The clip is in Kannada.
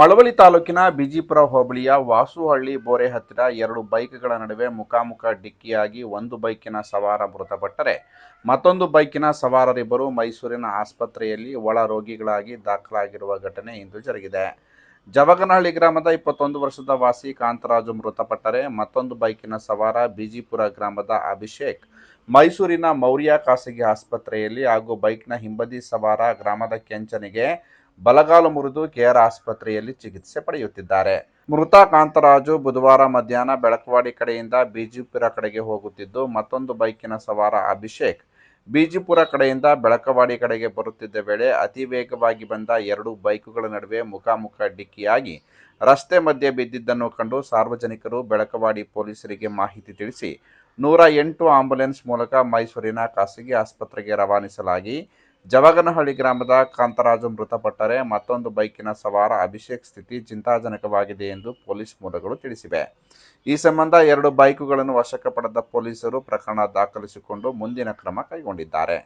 ಮಳವಳ್ಳಿ ತಾಲೂಕಿನ ಬಿಜಿಪುರ ಹೋಬಳಿಯ ವಾಸುಹಳ್ಳಿ ಬೋರೆ ಹತ್ತಿರ ಎರಡು ಬೈಕ್ಗಳ ನಡುವೆ ಮುಖಾಮುಖ ಡಿಕ್ಕಿಯಾಗಿ ಒಂದು ಬೈಕಿನ ಸವಾರ ಮೃತಪಟ್ಟರೆ ಮತ್ತೊಂದು ಬೈಕಿನ ಸವಾರರಿಬ್ಬರು ಮೈಸೂರಿನ ಆಸ್ಪತ್ರೆಯಲ್ಲಿ ಒಳ ರೋಗಿಗಳಾಗಿ ದಾಖಲಾಗಿರುವ ಘಟನೆ ಇಂದು ಜರುಗಿದೆ. ಜವಗನಹಳ್ಳಿ ಗ್ರಾಮದ ಇಪ್ಪತ್ತೊಂದು ವರ್ಷದ ವಾಸಿ ಕಾಂತರಾಜು ಮೃತಪಟ್ಟರೆ ಮತ್ತೊಂದು ಬೈಕಿನ ಸವಾರ ಬಿಜಿಪುರ ಗ್ರಾಮದ ಅಭಿಷೇಕ್ ಮೈಸೂರಿನ ಮೌರ್ಯ ಖಾಸಗಿ ಆಸ್ಪತ್ರೆಯಲ್ಲಿ ಹಾಗೂ ಬೈಕ್ನ ಹಿಂಬದಿ ಸವಾರ ಗ್ರಾಮದ ಕೆಂಚನಿಗೆ ಬಲಗಾಲು ಮುರಿದು ಕೆಆರ್ ಆಸ್ಪತ್ರೆಯಲ್ಲಿ ಚಿಕಿತ್ಸೆ ಪಡೆಯುತ್ತಿದ್ದಾರೆ. ಮೃತ ಕಾಂತರಾಜು ಬುಧವಾರ ಮಧ್ಯಾಹ್ನ ಬೆಳಕವಾಡಿ ಕಡೆಯಿಂದ ಬಿಜಿಪುರ ಕಡೆಗೆ ಹೋಗುತ್ತಿದ್ದು, ಮತ್ತೊಂದು ಬೈಕಿನ ಸವಾರ ಅಭಿಷೇಕ್ ಬಿಜಿಪುರ ಕಡೆಯಿಂದ ಬೆಳಕವಾಡಿ ಕಡೆಗೆ ಬರುತ್ತಿದ್ದ ವೇಳೆ ಅತಿ ವೇಗವಾಗಿ ಬಂದ ಎರಡು ಬೈಕುಗಳ ನಡುವೆ ಮುಖಾಮುಖ ಡಿಕ್ಕಿಯಾಗಿ ರಸ್ತೆ ಮಧ್ಯೆ ಬಿದ್ದಿದ್ದನ್ನು ಕಂಡು ಸಾರ್ವಜನಿಕರು ಬೆಳಕವಾಡಿ ಪೊಲೀಸರಿಗೆ ಮಾಹಿತಿ ತಿಳಿಸಿ, ನೂರ ಎಂಟು ಆಂಬ್ಯುಲೆನ್ಸ್ ಮೂಲಕ ಮೈಸೂರಿನ ಖಾಸಗಿ ಆಸ್ಪತ್ರೆಗೆ ರವಾನಿಸಲಾಗಿ ಜವಗನಹಳ್ಳಿ ಗ್ರಾಮದ ಕಾಂತರಾಜು ಮೃತಪಟ್ಟರೆ ಮತ್ತೊಂದು ಬೈಕಿನ ಸವಾರ ಅಭಿಷೇಕ್ ಸ್ಥಿತಿ ಚಿಂತಾಜನಕವಾಗಿದೆ ಎಂದು ಪೊಲೀಸ್ ಮೂಲಗಳು ತಿಳಿಸಿವೆ. ಈ ಸಂಬಂಧ ಎರಡು ಬೈಕುಗಳನ್ನು ವಶಕ್ಕೆ ಪಡೆದ ಪೊಲೀಸರು ಪ್ರಕರಣ ದಾಖಲಿಸಿಕೊಂಡು ಮುಂದಿನ ಕ್ರಮ ಕೈಗೊಂಡಿದ್ದಾರೆ.